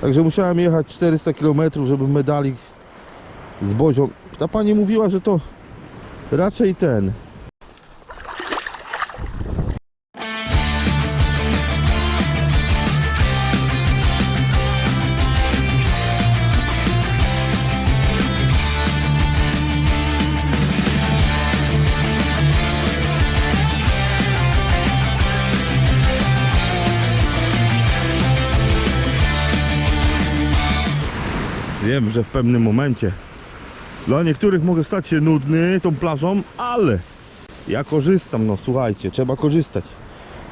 Także musiałem jechać 400 km, żeby medalik z. Ta pani mówiła, że to raczej ten. Wiem, że w pewnym momencie dla niektórych mogę stać się nudny tą plażą, ale ja korzystam, no słuchajcie, trzeba korzystać.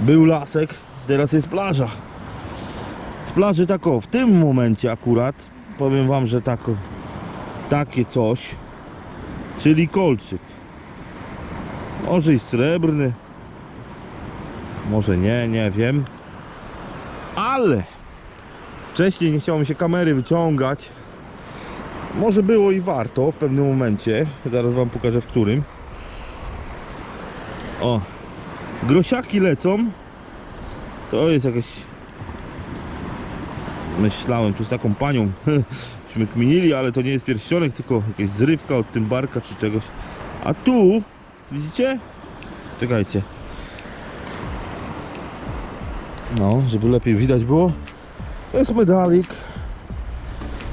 Był lasek, teraz jest plaża. Z plaży tak o, w tym momencie akurat powiem wam, że tak, o, takie coś, czyli kolczyk. Może i srebrny, może nie, nie wiem. Ale wcześniej nie chciało mi się kamery wyciągać, może było i warto w pewnym momencie. Zaraz wam pokażę w którym. O, grosiaki lecą. To jest jakaś. Myślałem tu z taką panią. Myśmy kminili, ale to nie jest pierścionek, tylko jakaś zrywka od tym barka czy czegoś. A tu, widzicie? Czekajcie. No, żeby lepiej widać było. To jest medalik.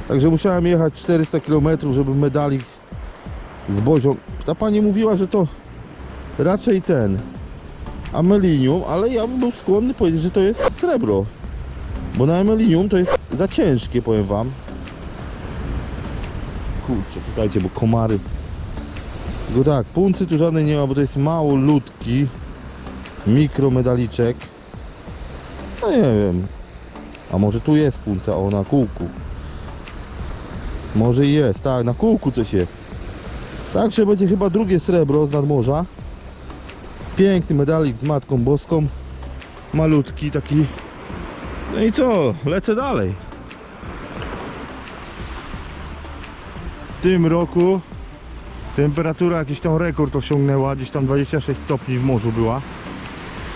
Także musiałem jechać 400 km, żeby medalik z Bozią. Ta pani mówiła, że to raczej ten amelinium, ale ja bym był skłonny powiedzieć, że to jest srebro. Bo na amelinium to jest za ciężkie, powiem wam. Kurczę, czekajcie, bo komary. Tylko tak, puncy tu żadnej nie ma, bo to jest mało ludki. Mikromedaliczek. No nie wiem. A może tu jest punca, o na kółku. Może i jest, tak, na kółku coś jest. Także będzie chyba drugie srebro z nadmorza. Piękny medalik z Matką Boską. Malutki taki. No i co? Lecę dalej. W tym roku temperatura jakiś tam rekord osiągnęła. Gdzieś tam 26 stopni w morzu była.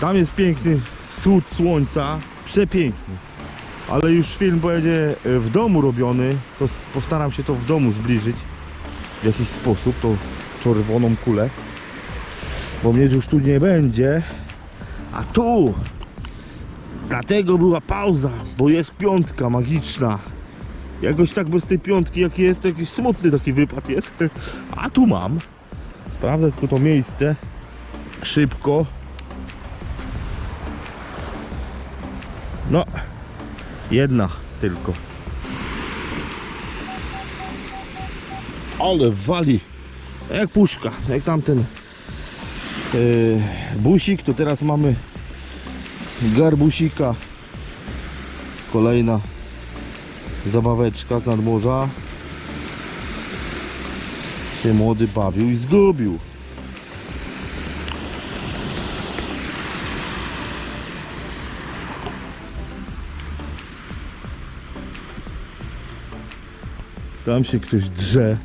Tam jest piękny wschód słońca. Przepiękny ale już film będzie e, w domu robiony, to postaram się to w domu zbliżyć w jakiś sposób, tą czerwoną kulę, bo mnie już tu nie będzie, a tu, dlatego była pauza, bo jest piątka magiczna, jakoś tak bez tej piątki jak jest, jakiś smutny taki wypad jest, a tu mam, sprawdzę tylko to miejsce, szybko, no, Jedna tylko. Ale wali. Jak puszka. Jak tamten yy, busik, to teraz mamy garbusika. Kolejna zabaweczka z nadmorza. Się młody bawił i zgubił. Tam się ktoś drze.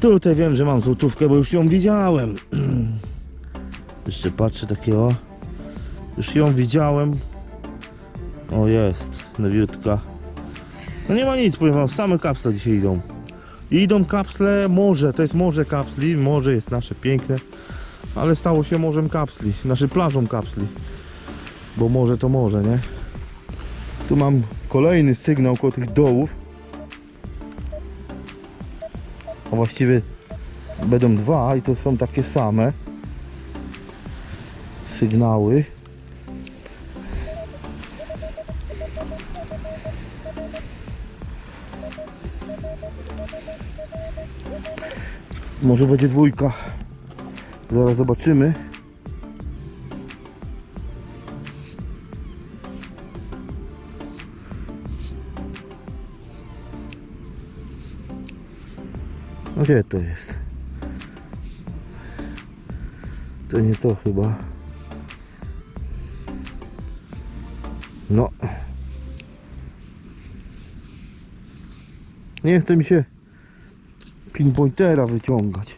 Tutaj wiem, że mam złotówkę, bo już ją widziałem. Jeszcze patrzę takiego. Już ją widziałem. O jest, nowiutka. No nie ma nic, powiem wam, same kapsle dzisiaj idą. Idą kapsle morze, to jest morze kapsli, morze jest nasze piękne, ale stało się morzem kapsli, znaczy plażą kapsli. Bo morze to morze, nie? Tu mam kolejny sygnał koło tych dołów. A właściwie będą dwa i to są takie same sygnały. Może będzie dwójka. Zaraz zobaczymy. Gdzie to jest? To nie to chyba. No. Nie chce mi się pinpointera wyciągać.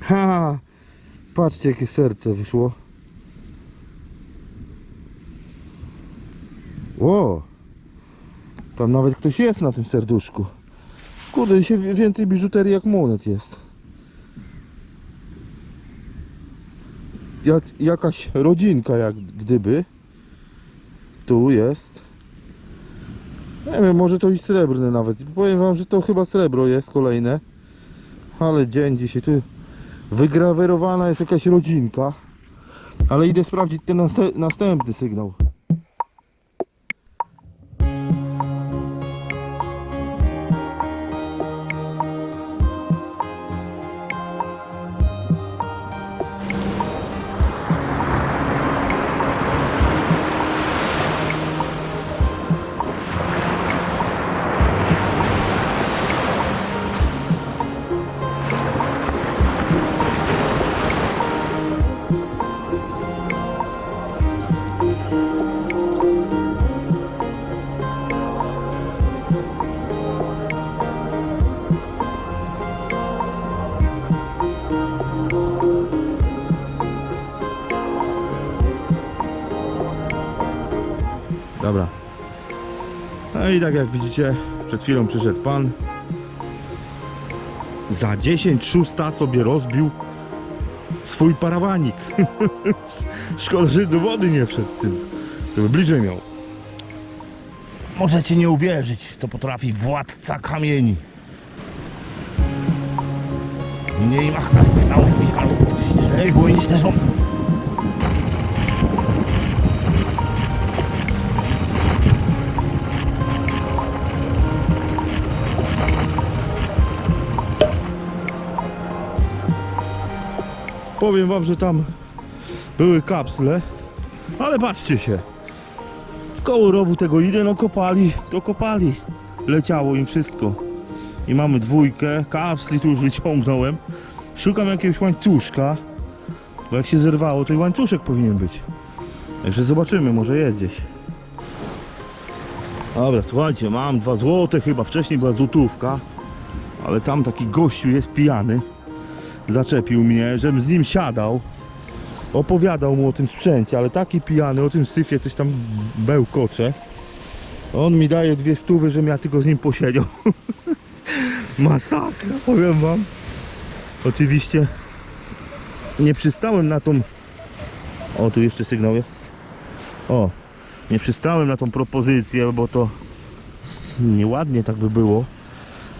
Ha! Patrzcie jakie serce wyszło. Ło! Tam nawet ktoś jest na tym serduszku. Kurde, wie- więcej biżuterii jak monet jest. Jak, jakaś rodzinka jak gdyby. Tu jest. Nie wiem, może to i srebrne nawet. Powiem wam, że to chyba srebro jest kolejne. Ale dzień dzisiaj tu wygrawerowana jest jakaś rodzinka. Ale idę sprawdzić ten nastę- następny sygnał. No i tak jak widzicie, przed chwilą przyszedł pan. Za 10 szósta sobie rozbił swój parawanik. Szkoda, że do wody nie wszedł z tym. Żeby bliżej miał. Możecie nie uwierzyć, co potrafi władca kamieni. Nie ma sygnałów Michał, że było niż też on. Powiem wam, że tam były kapsle, ale patrzcie się. W koło rowu tego idę, no kopali, to kopali. Leciało im wszystko. I mamy dwójkę, kapsli tu już wyciągnąłem. Szukam jakiegoś łańcuszka, bo jak się zerwało, to i łańcuszek powinien być. Także zobaczymy, może jest gdzieś. Dobra, słuchajcie, mam dwa złote chyba, wcześniej była złotówka, ale tam taki gościu jest pijany zaczepił mnie, żebym z nim siadał. Opowiadał mu o tym sprzęcie, ale taki pijany, o tym syfie coś tam bełkocze. On mi daje dwie stówy, żebym ja tylko z nim posiedział. Masakra, powiem wam. Oczywiście nie przystałem na tą... O, tu jeszcze sygnał jest. O, nie przystałem na tą propozycję, bo to nieładnie tak by było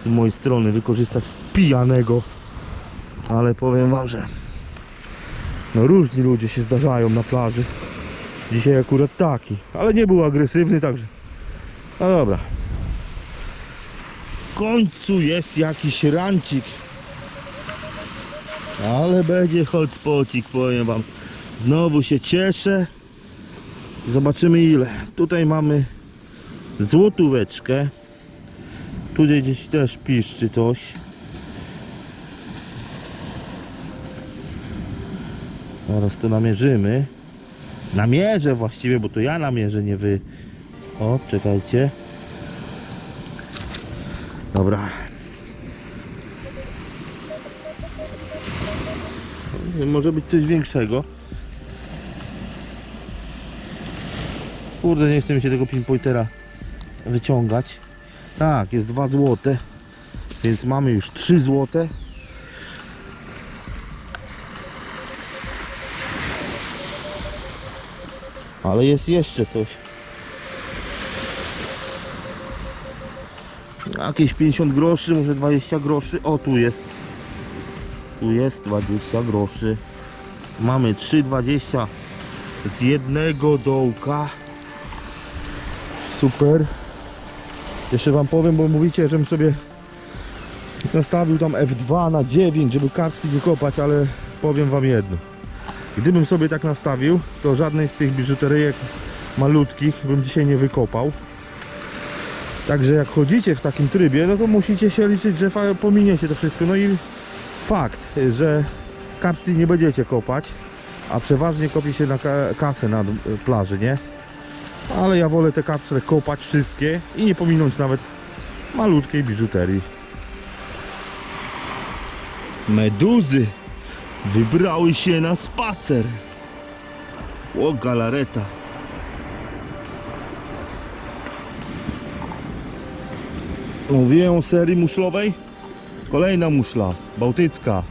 z mojej strony wykorzystać pijanego ale powiem wam, że no różni ludzie się zdarzają na plaży. Dzisiaj akurat taki, ale nie był agresywny, także no dobra. W końcu jest jakiś rancik. Ale będzie hotspocik, powiem wam. Znowu się cieszę. Zobaczymy ile. Tutaj mamy złotóweczkę. Tutaj gdzieś też piszczy coś. Zaraz to namierzymy. Namierzę właściwie, bo to ja namierzę, nie wy. O, czekajcie. Dobra. Może być coś większego. Kurde, nie chce mi się tego pinpointera wyciągać. Tak, jest 2 złote. Więc mamy już 3 złote. Ale jest jeszcze coś. Jakieś 50 groszy, może 20 groszy. O, tu jest. Tu jest 20 groszy. Mamy 3,20 z jednego dołka. Super. Jeszcze wam powiem, bo mówicie, żebym sobie nastawił tam F2 na 9, żeby kartki wykopać, ale powiem wam jedno. Gdybym sobie tak nastawił, to żadnej z tych biżuteryjek malutkich bym dzisiaj nie wykopał. Także jak chodzicie w takim trybie, no to musicie się liczyć, że pominiecie to wszystko. No i fakt, że kapsli nie będziecie kopać, a przeważnie kopie się na ka- kasę na plaży, nie? Ale ja wolę te kapsle kopać wszystkie i nie pominąć nawet malutkiej biżuterii. Meduzy wybrały się na spacer. O, galareta. Mówiłem o serii muszlowej. Kolejna muszla, bałtycka.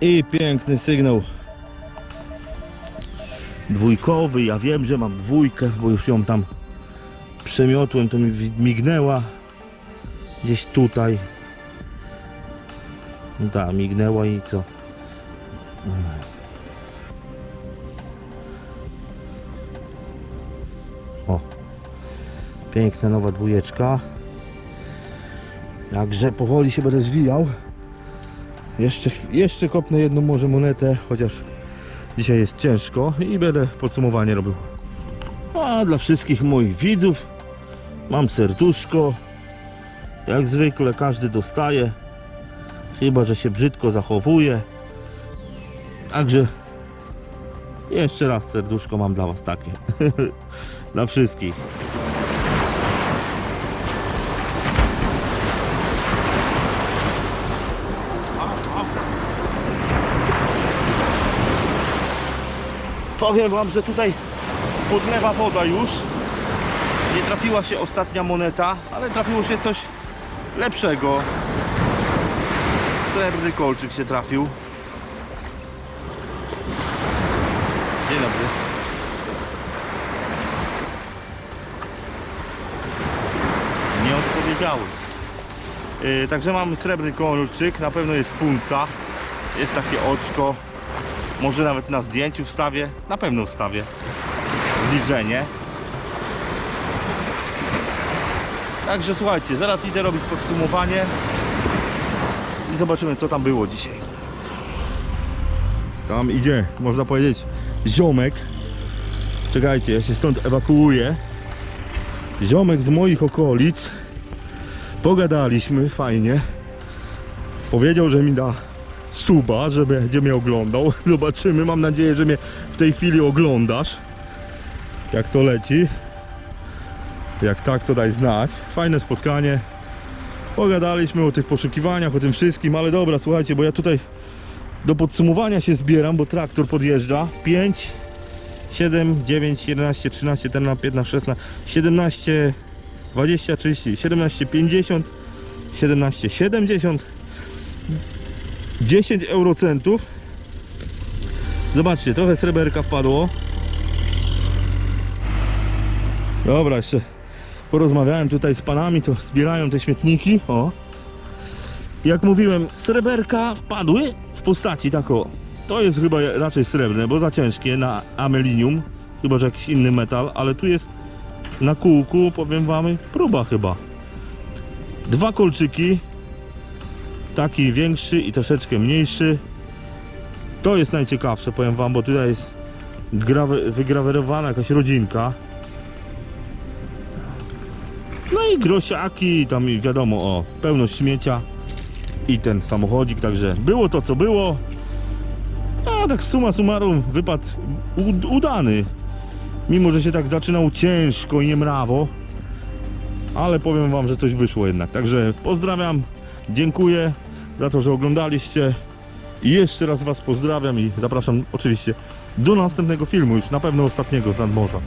I piękny sygnał. Dwójkowy, ja wiem, że mam dwójkę, bo już ją tam przemiotłem, to mi mignęła. Gdzieś tutaj. No tak, mignęła i co? O. Piękna nowa dwójeczka. Także powoli się będę zwijał. Jeszcze, jeszcze kopnę jedną może monetę, chociaż dzisiaj jest ciężko i będę podsumowanie robił. A dla wszystkich moich widzów mam serduszko. Jak zwykle każdy dostaje. Chyba, że się brzydko zachowuje. Także jeszcze raz serduszko mam dla was takie. dla wszystkich. Powiem wam, że tutaj podlewa woda już. Nie trafiła się ostatnia moneta, ale trafiło się coś lepszego. Srebrny kolczyk się trafił. Dzień dobry. Nie odpowiedziały. Yy, także mamy srebrny kolczyk, na pewno jest punca. Jest takie oczko. Może nawet na zdjęciu wstawię. Na pewno wstawię. Zbliżenie. Także słuchajcie, zaraz idę robić podsumowanie i zobaczymy co tam było dzisiaj. Tam idzie, można powiedzieć, ziomek. Czekajcie, ja się stąd ewakuuję. Ziomek z moich okolic. Pogadaliśmy fajnie. Powiedział, że mi da suba, że będzie mnie oglądał. Zobaczymy, mam nadzieję, że mnie w tej chwili oglądasz. Jak to leci. Jak tak, to daj znać. Fajne spotkanie. Pogadaliśmy o tych poszukiwaniach, o tym wszystkim, ale dobra, słuchajcie, bo ja tutaj do podsumowania się zbieram, bo traktor podjeżdża. 5, 7, 9, 11, 13, 14, 15, 16, 17, 20, 30, 17, 50, 17, 70, 10 eurocentów. Zobaczcie, trochę sreberka wpadło. Dobra, jeszcze porozmawiałem tutaj z panami, co zbierają te śmietniki. O. Jak mówiłem, sreberka wpadły w postaci tako. To jest chyba raczej srebrne, bo za ciężkie na amelinium. Chyba, że jakiś inny metal, ale tu jest na kółku, powiem wam, próba chyba. Dwa kolczyki. Taki większy i troszeczkę mniejszy. To jest najciekawsze, powiem wam, bo tutaj jest grawe- wygrawerowana jakaś rodzinka. I grosiaki, tam wiadomo, o, pełno śmiecia i ten samochodzik, także było to co było. A tak summa summarum wypad ud- udany. Mimo, że się tak zaczynał ciężko i niemrawo, ale powiem wam, że coś wyszło jednak. Także pozdrawiam, dziękuję za to, że oglądaliście i jeszcze raz was pozdrawiam i zapraszam oczywiście do następnego filmu, już na pewno ostatniego z nadmorza.